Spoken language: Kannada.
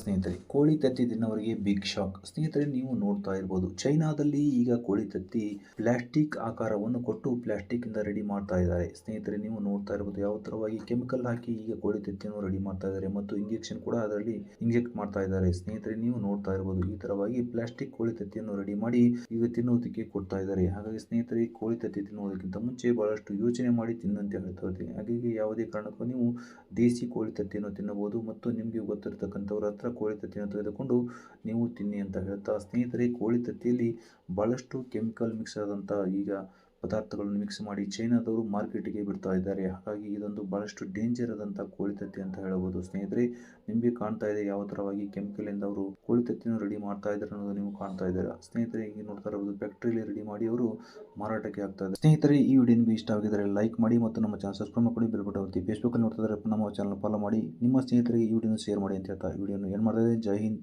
ಸ್ನೇಹಿತರೆ, ಕೋಳಿ ತತ್ತಿ ತಿನ್ನೋರಿಗೆ ಬಿಗ್ ಶಾಕ್ ಸ್ನೇಹಿತರೆ, ನೀವು ನೋಡ್ತಾ ಇರ್ಬೋದು, ಚೈನಾದಲ್ಲಿ ಈಗ ಕೋಳಿ ತತ್ತಿ ಪ್ಲಾಸ್ಟಿಕ್ ಆಕಾರವನ್ನು ಕೊಟ್ಟು ಪ್ಲಾಸ್ಟಿಕ್ ಇಂದ ರೆಡಿ ಮಾಡ್ತಾ ಇದ್ದಾರೆ. ಸ್ನೇಹಿತರೆ, ನೀವು ನೋಡ್ತಾ ಇರ್ಬೋದು, ಯಾವ ತರವಾಗಿ ಕೆಮಿಕಲ್ ಹಾಕಿ ಈಗ ಕೋಳಿ ತತ್ತಿಯನ್ನು ರೆಡಿ ಮಾಡ್ತಾ ಇದ್ದಾರೆ ಮತ್ತು ಇಂಜೆಕ್ಷನ್ ಕೂಡ ಅದರಲ್ಲಿ ಇಂಜೆಕ್ಟ್ ಮಾಡ್ತಾ ಇದ್ದಾರೆ. ಸ್ನೇಹಿತರೆ, ನೀವು ನೋಡ್ತಾ ಇರ್ಬೋದು, ಈ ತರವಾಗಿ ಪ್ಲಾಸ್ಟಿಕ್ ಕೋಳಿ ತತ್ತಿಯನ್ನು ರೆಡಿ ಮಾಡಿ ಈಗ ತಿನ್ನುವುದಕ್ಕೆ ಕೊಡ್ತಾ ಇದ್ದಾರೆ. ಹಾಗಾಗಿ ಸ್ನೇಹಿತರೆ, ಕೋಳಿ ತತ್ತಿ ತಿನ್ನುವುದಕ್ಕಿಂತ ಮುಂಚೆ ಬಹಳಷ್ಟು ಯೋಚನೆ ಮಾಡಿ ತಿನ್ನಂತೆ ಹೇಳ್ತಾ ಇರ್ತೀನಿ ಹಾಗಾಗಿ ಯಾವುದೇ ಕಾರಣಕ್ಕೂ ನೀವು ದೇಸಿ ಕೋಳಿ ತತ್ತಿಯನ್ನು ತಿನ್ನಬಹುದು ಮತ್ತು ನಿಮಗೆ ಗೊತ್ತಿರತಕ್ಕಂಥವ್ರ ಹತ್ರ ಕೋಳಿ ತತ್ತಿಯನ್ನು ತೆಗೆದುಕೊಂಡು ನೀವು ತಿನ್ನಿ ಅಂತ ಹೇಳ್ತಾ, ಸ್ನೇಹಿತರೆ, ಕೋಳಿ ತತ್ತಿಯಲ್ಲಿ ಭಾಳಷ್ಟು ಕೆಮಿಕಲ್ ಮಿಕ್ಸ್ ಆದಂಥ ಈಗ ಪದಾರ್ಥಗಳನ್ನು ಮಿಕ್ಸ್ ಮಾಡಿ ಚೈನಾದವರು ಮಾರ್ಕೆಟಿಗೆ ಬಿಡ್ತಾ ಇದ್ದಾರೆ. ಹಾಗಾಗಿ ಇದೊಂದು ಬಹಳಷ್ಟು ಡೇಂಜರ್ ಆದಂಥ ಕೋಳಿ ತತ್ತಿ ಅಂತ ಹೇಳಬಹುದು. ಸ್ನೇಹಿತರೆ, ನಿಮಗೆ ಕಾಣ್ತಾ ಇದೆ ಯಾವ ಥರವಾಗಿ ಕೆಮಿಕಲಿಂದ ಅವರು ಕೋಳಿ ತತ್ತಿಯನ್ನು ರೆಡಿ ಮಾಡ್ತಾ ಇದ್ದಾರೆ ಅನ್ನೋದು ನೀವು ಕಾಣ್ತಾ ಇದ್ದೀರಾ ಸ್ನೇಹಿತರೆ ಈಗ ನೋಡ್ತಾ ಇರಬಹುದು ಫ್ಯಾಕ್ಟ್ರಿಯಲ್ಲಿ ರೆಡಿ ಮಾಡಿ ಅವರು ಮಾರಾಟಕ್ಕೆ ಆಗ್ತಾ ಇದೆ ಸ್ನೇಹಿತರೆ, ಈ ವಿಡಿಯೋ ನಿಮಗೆ ಇಷ್ಟ ಆಗಿದ್ದರೆ ಲೈಕ್ ಮಾಡಿ ಮತ್ತು ನಮ್ಮ ಚಾನಲ್ ಸಬ್ಸ್ಕ್ರೈಬ್ ಮಾಡಿ ಬೆಲ್ ಬಟನ್ ಒತ್ತಿ. ಫೇಸ್ಬುಕ್ಕಲ್ಲಿ ನೋಡ್ತಾ ಇದ್ದಾರೆ ನಮ್ಮ ಚಾನಲ್ ಫಾಲೋ ಮಾಡಿ. ನಿಮ್ಮ ಸ್ನೇಹಿತರಿಗೆ ಈ ವಿಡಿಯೋನ ಶೇರ್ ಮಾಡಿ ಅಂತ ಹೇಳ್ತಾ. ವಿಡಿಯೋನ ಏನು ಮಾಡ್ತಾ ಇದೆ ಜೈ ಹಿಂದ್.